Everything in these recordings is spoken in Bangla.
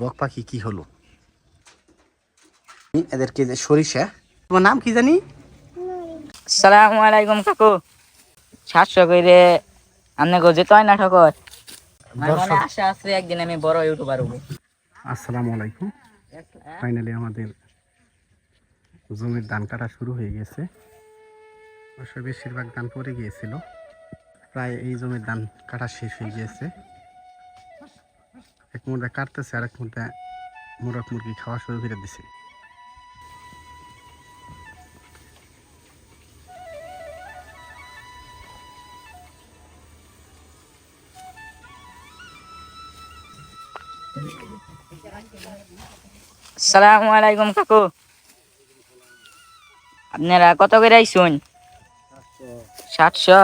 বক পাখি কি হলো? এদেরকে যে সরিষা তোমার নাম কি জানি? সালামু আলাইকুম কাকু। সাতশো করে গো যেতে হয় না ঠকর। আমার দর্শক- আশা আছে একদিন আমি বড় ইউটিউবার হব। আসসালামু আলাইকুম। ফাইনালি আমাদের জমির ধান কাটা শুরু হয়ে গেছে। অবশ্য বেশিরভাগ ধান পড়ে গিয়েছিল। প্রায় এই জমির ধান কাটা শেষ হয়ে গিয়েছে। এক মুদ্রা কাটতেছে আর এক মুদ্রা মুরগ মুরগি খাওয়া শুরু করে দিছে। সালামু আলাইকুম কাকু। আপনারা কত করে আইসুন? সাতশো।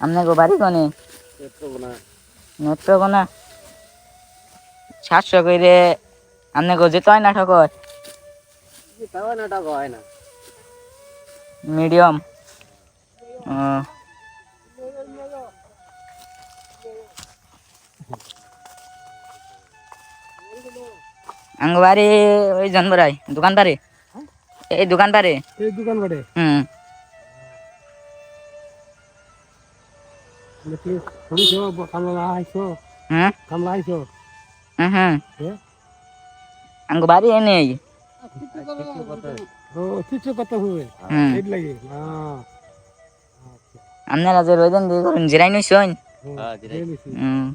আপনার বাড়ি কোনে? নেত্রকোনা? সাতশো করে আপনার গো যেতে হয় না ঠকর মিডিয়াম। ও। আঙ্গ বাড়ি ওই জন্মরাই দোকান পারে এই দোকান পারে এই দোকান বাড়ে হুম কামলা আইছো? হুম কামলা আইছো? হ্যাঁ? আঙ্গ বাড়ি এনে হ্যাঁ আপনারা যে রোজন দিয়ে করুন জিরাই নইছন হুম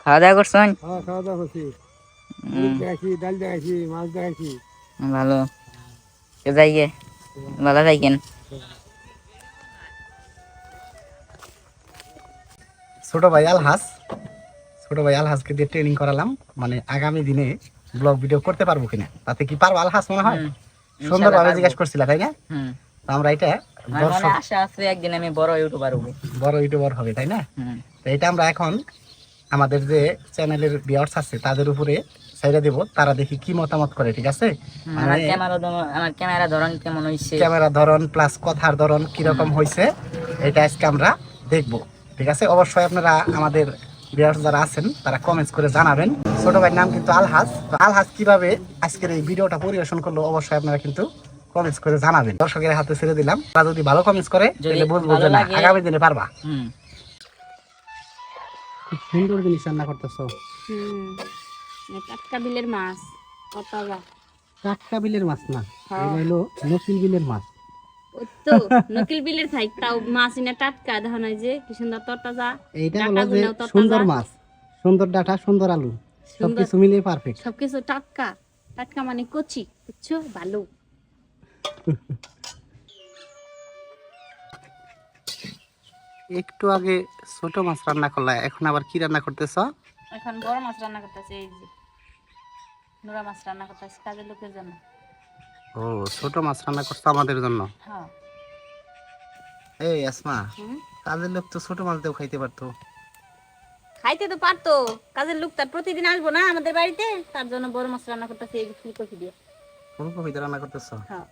খাওয়া দাওয়া করছন হ্যাঁ খাওয়া দাওয়া করছি দেখাইছি ডাল দেখাইছি মাছ দেখাইছি ভালো কে যাই গে ভালো থাকেন ছোট ভাই আলহাস ছোট ভাই আলহাসকে দিয়ে ট্রেনিং করালাম। মানে আগামী দিনে ব্লগ ভিডিও করতে পারব কিনা? তাতে কি পারব? আলহাস মনে হয়? সুন্দরভাবে জিজ্ঞেস করছিল তাই না? আমরা এটা দর্শক আশা আছে একদিন আমি বড় ইউটিউবার হব। বড় ইউটিউবার হবে তাই না? তো এটা আমরা এখন আমাদের যে চ্যানেলের ভিউয়ার্স আছে তাদের উপরে দেব। তারা দেখি কি মতামত করে ঠিক আছে? আমার ক্যামেরা আমার ক্যামেরা ধরন কেমন হইছে? ক্যামেরা ধরন প্লাস কথার ধরন কীরকম হয়েছে এটা আজকে আমরা দেখব ঠিক আছে? অবশ্যই আপনারা আমাদের ভিউয়ার্স যারা আছেন তারা কমেন্টস করে জানাবেন। ছোট ভাইয়ের নাম কিন্তু আলহাজ। তো আলহাজ কীভাবে আজকের এই ভিডিওটা পরিবেশন করল অবশ্যই আপনারা কিন্তু কমেন্টস করে জানাবেন। দর্শকের হাতে ছেড়ে দিলাম। তারা যদি ভালো কমেন্টস করে তাহলে বুঝব যে না আগামী দিনে পারবা। খুব সুন্দর জিনিস রান্না করতেছো। টাটকা বিলের মাছ টাটকা বিলের মাছ না হ্যাঁ। হলো নকিল বিলের মাছ। তো নকিল বিলের থাই তাও মাছ ইনা টাটকা দেখা নাই যে কি সুন্দর তরতাজা এইটা হলো যে সুন্দর মাছ সুন্দর ডাটা সুন্দর আলু সবকিছু মিলিয়ে পারফেক্ট সবকিছু টাটকা টাটকা মানে কচি বুঝছ? ভালো একটু আগে ছোট মাছ রান্না করলা এখন আবার কি রান্না করতেছ? এখন বড় মাছ রান্না করতেছে এই যে। নোরা মাছ রান্না করতেছে কাজের লোকের জন্য। ও ছোট মাছ রান্না করছ আমাদের জন্য। হ্যাঁ। এই আসমা কাজের লোক তো ছোট মাছ দিয়েও খাইতে পারতো। খাইতে তো পারতো। কাজের লোক তার প্রতিদিন আসব না আমাদের বাড়িতে। তার জন্য বড় মাছ রান্না করতেছে এই ফুলকপি দিয়ে। ফুলকপিতে রান্না করতেছ? হ্যাঁ।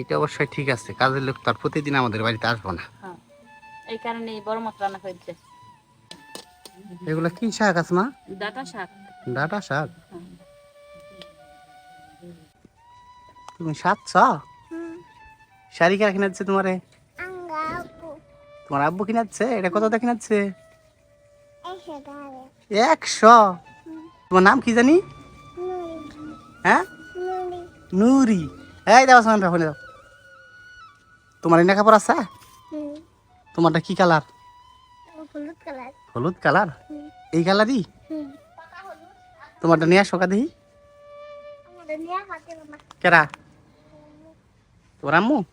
এটা অবশ্যই ঠিক আছে। কাজের লোক তো আর প্রতিদিন আমাদের বাড়িতে আসব না। হ্যাঁ। এই কারণে বড় মাছ রান্না করছে এগুলো কি শাক আসমা? ডাটা শাক। ডাটা শাক? হুম। তুমি সাতছ শাড়ি কারা কিনাচ্ছে তোমারে? তোমার আব্বু কিনাচ্ছে এটা কত দিয়ে কিনাচ্ছে একশো তোমার নাম কি জানি? হ্যাঁ? নুরি। এই দাও সামনে ফোনে দাও। তোমার এনে কাপড় আছে? তোমারটা কি কালার? হলুদ কালার। হলুদ কালার? এই কালারই? তোমারটা নিয়ে আসো কা দেখি কেরা? তোমার আম্মু?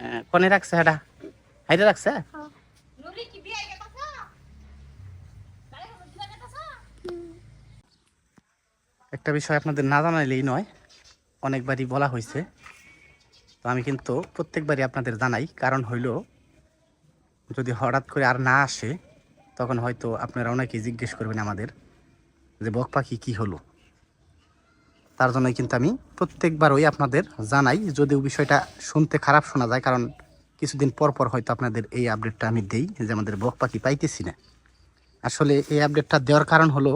আহ, কনে রাখছে এটা হাইটা রাখছে? একটা বিষয় আপনাদের না জানাইলেই নয় অনেকবারই বলা হয়েছে। তো আমি কিন্তু প্রত্যেকবারই আপনাদের জানাই কারণ হইল যদি হঠাৎ করে আর না আসে তখন হয়তো আপনারা অনেকেই জিজ্ঞেস করবেন আমাদের যে বক পাখি কী হলো? তার জন্যই কিন্তু আমি প্রত্যেকবার ওই আপনাদের জানাই, যদিও বিষয়টা শুনতে খারাপ শোনা যায়, কারণ কিছুদিন পর পর হয়তো আপনাদের এই আপডেটটা আমি দেই, যে আমাদের বক পাখি পাইতেছি না। আসলে এই আপডেটটা দেওয়ার কারণ হলো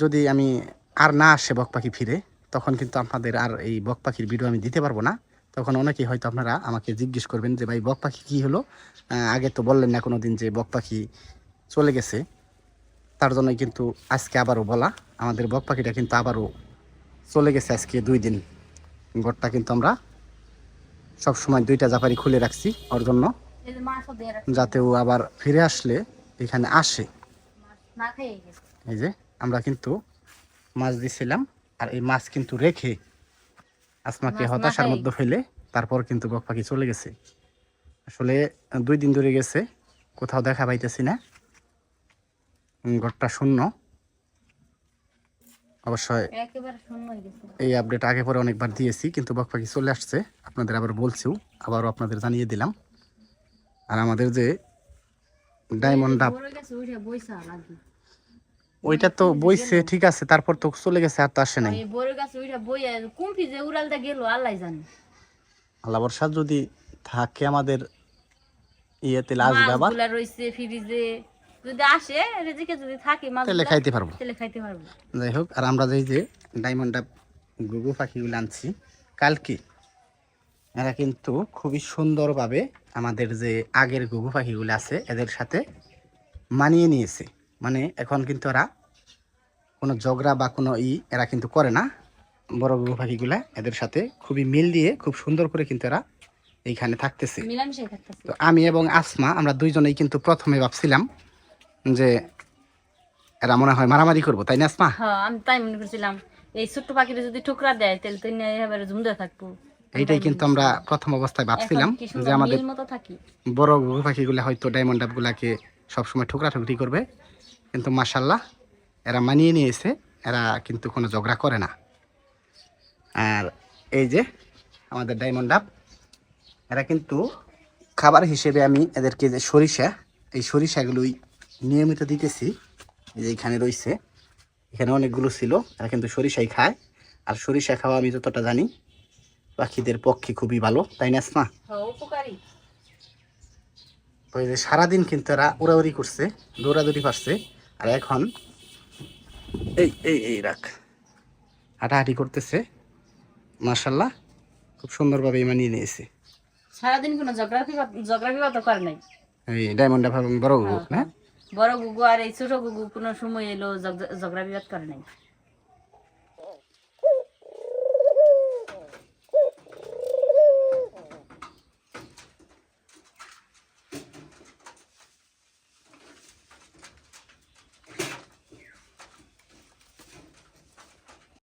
যদি আমি আর না আসে বক পাখি ফিরে, তখন কিন্তু আপনাদের আর এই বক পাখির ভিডিও আমি দিতে পারব না। তখন অনেকেই হয়তো আপনারা আমাকে জিজ্ঞেস করবেন যে, ভাই, বক পাখি কী হলো? আগে তো বললেন না কোনো দিন যে বক পাখি চলে গেছে। তার জন্যই কিন্তু আজকে আবারও বলা আমাদের বক পাখিটা কিন্তু আবারও চলে গেছে আজকে দুই দিন। ঘরটা কিন্তু আমরা সব সময় দুইটা জাপারি খুলে রাখছি ওর জন্য যাতে ও আবার ফিরে আসলে এখানে আসে। এই যে আমরা কিন্তু মাছ দিছিলাম আর এই মাছ কিন্তু রেখে আসমাকে হতাশার মধ্যে ফেলে তারপর কিন্তু বক পাখি চলে গেছে। আসলে দুই দিন ধরে গেছে কোথাও দেখা পাইতেছি না। ঘরটা শূন্য। অবশ্যই এই আপডেট আগে পরে অনেকবার দিয়েছি কিন্তু বক পাখি চলে আসছে। আপনাদের আবার বলছিও আবারও আপনাদের জানিয়ে দিলাম। আর আমাদের যে ডায়মন্ড ডাব ওইটা তো বইছে ঠিক আছে তারপর তো চলে গেছে আর তো আসে নাই। আল্লাহ বর্ষা যদি থাকে আমাদের ইয়েতে আসবে আবার ফ্রিজে যদি আসে রেজিকে যদি থাকে তাহলে খাইতে পারব। তাহলে খাইতে পারব। যাই হোক আর আমরা যেই যে ডায়মন্ড ডাব গুগু পাখিগুলো আনছি কালকে এরা কিন্তু খুবই সুন্দরভাবে আমাদের যে আগের গুগু পাখিগুলো আছে এদের সাথে মানিয়ে নিয়েছে। মানে এখন কিন্তু এরা কোনো ঝগড়া বা কোনো ই এরা কিন্তু করে না। বড় গুগু পাখিগুলা এদের সাথে খুবই মিল দিয়ে খুব সুন্দর করে কিন্তু এরা এইখানে থাকতেছে। থাকতেছে। তো আমি এবং আসমা আমরা দুইজনেই কিন্তু প্রথমে ভাবছিলাম যে এরা মনে হয় মারামারি করব তাই না আসমা হ্যাঁ আমি তাই মনে করছিলাম। এই ছোট্ট পাখিটা যদি ঠুকরা দেয় তাহলে তো এবারে ঝুমদে থাকব। এইটাই কিন্তু আমরা প্রথম অবস্থায় ভাবছিলাম যে আমাদের বড় ঘুঘু পাখিগুলো হয়তো ডায়মন্ড ডাবগুলাকে সবসময় ঠুকরা ঠুকরি করবে কিন্তু মাসাল্লাহ এরা মানিয়ে নিয়েছে এরা কিন্তু কোনো ঝগড়া করে না। আর এই যে আমাদের ডায়মন্ড ডাব এরা কিন্তু খাবার হিসেবে আমি এদেরকে যে সরিষা এই সরিষাগুলোই নিয়মিত দিতেছি যে এখানে রয়েছে এখানে অনেকগুলো ছিল তারা কিন্তু সরিষাই খায়। আর সরিষা খাওয়া আমি যতটা জানি পাখিদের পক্ষে খুবই ভালো তাই না না হ্যাঁ ওই যে সারাদিন কিন্তু এরা উড়াউড়ি করছে দৌড়াদৌড়ি পারছে। আর এখন এই এই এই রাখ। হাঁটাহাঁটি করতেছে। মার্শাল্লাহ খুব সুন্দরভাবে মানিয়ে নিয়েছে। সারাদিন কোনো ঝগড়া বিবাদ করে নাই। এই ডায়মন্ড বড় না? বড় গুগু আর এই ছোট গুগু কোনো সময় এলো ঝগ- ঝগড়া বিবাদ করে নাই।